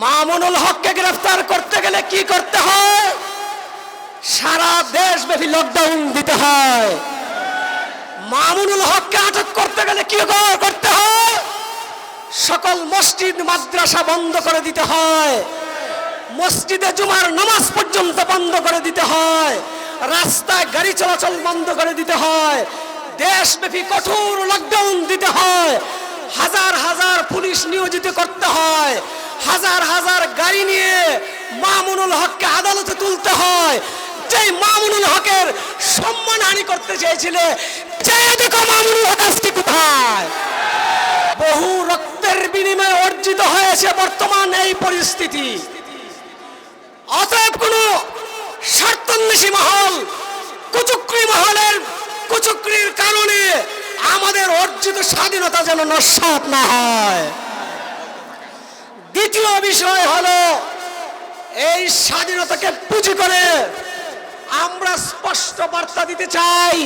মামুনুল হককে গ্রেফতার করতে গেলে কি করতে হয়? সারা দেশব্যাপী লকডাউন দিতে হয়। মামুনুল হককে আটক করতে গেলে কি করতে হয়? সকল মসজিদ, মাদ্রাসা বন্ধ করে দিতে হয়। মসজিদে জুমার নামাজ পর্যন্ত বন্ধ করে দিতে হয়। রাস্তায় গাড়ি চলাচল বন্ধ করে দিতে হয়। দেশব্যাপী কঠোর লকডাউন দিতে হয়। হাজার হাজার পুলিশ নিয়োজিত করতে হয়। হাজার হাজার গাড়ি নিয়ে মামুনুল হককে আদালতে তুলতে হয়। যেই মামুনুল হকের সম্মানহানি করতে চেয়েছিলে চেয়ে দেখো মামুনুল হক কোথায়? বহু রক্তের বিনিময়ে অর্জিত হয়েছে বর্তমান এই পরিস্থিতি। অতএব কোন স্বার্থন্বেষী মহল, কুচুকরি মহলের কুচুকরির কারণে আমাদের অর্জিত স্বাধীনতা যেন নস্বাত না হয়। দ্বিতীয় বিষয় হলো, এই স্বাধীনতাকে পুঁজি করে আমরা স্পষ্ট বার্তা দিতে চাই,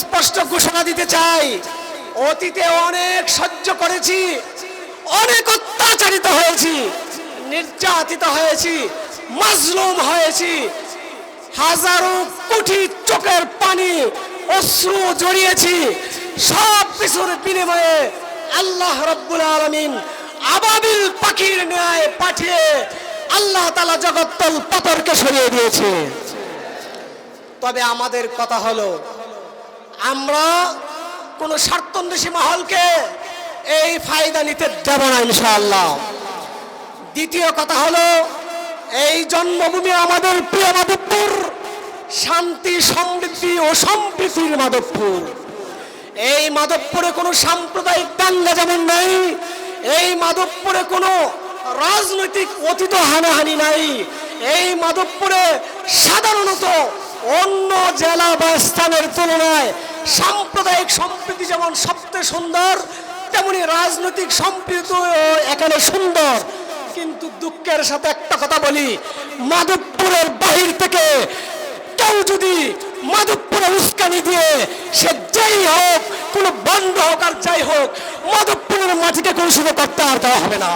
স্পষ্ট ঘোষণা দিতে চাই। অতীতে অনেক সহ্য করেছি, অনেক অত্যাচারিত হয়েছি, নির্যাতিত হয়েছি, মাজলুম হয়েছি। হাজারো কোটি চোখের পানি, অশ্রু জড়িয়েছি সব কিছুর বিনিময়ে আল্লাহ রব্বুল আলমিন আবাবিল পাখির ন্যায় পাঠিয়ে আল্লাহ তালা জগত্তল পাথরকে সরিয়ে দিয়েছে। তবে আমাদের কথা হলো, আমরা কোনো স্বার্থন্বেষী মহলকে এই ফায়দা নিতে দেব না ইনশাআল্লাহ। দ্বিতীয় কথা হলো, এই জন্মভূমি আমাদের প্রিয় মাধবপুর, শান্তি, সমৃদ্ধি ও সম্প্রীতির মাধবপুর। এই মাধবপুরে কোনো সাম্প্রদায়িক দাঙ্গা যেমন নাই এই মাধবপুরে কোনো রাজনৈতিক অতীত হানাহানি নাই। এই মাধবপুরে সাধারণত অন্য জেলা বা স্থানের তুলনায় সাম্প্রদায়িক সম্প্রীতি যেমন সবচেয়ে সুন্দর, তেমনি রাজনৈতিক সম্প্রীতি এখানে সুন্দর। কিন্তু দুঃখের সাথে একটা কথা বলি, মাধবপুরের বাহির থেকে কেউ যদি মাধবপুরে উস্কানি দিয়ে সে যেই হোক, কোনো বন্ধ হোক আর যাই হোক, মাধবপুরের শুধু করতে আর দেওয়া হবে না।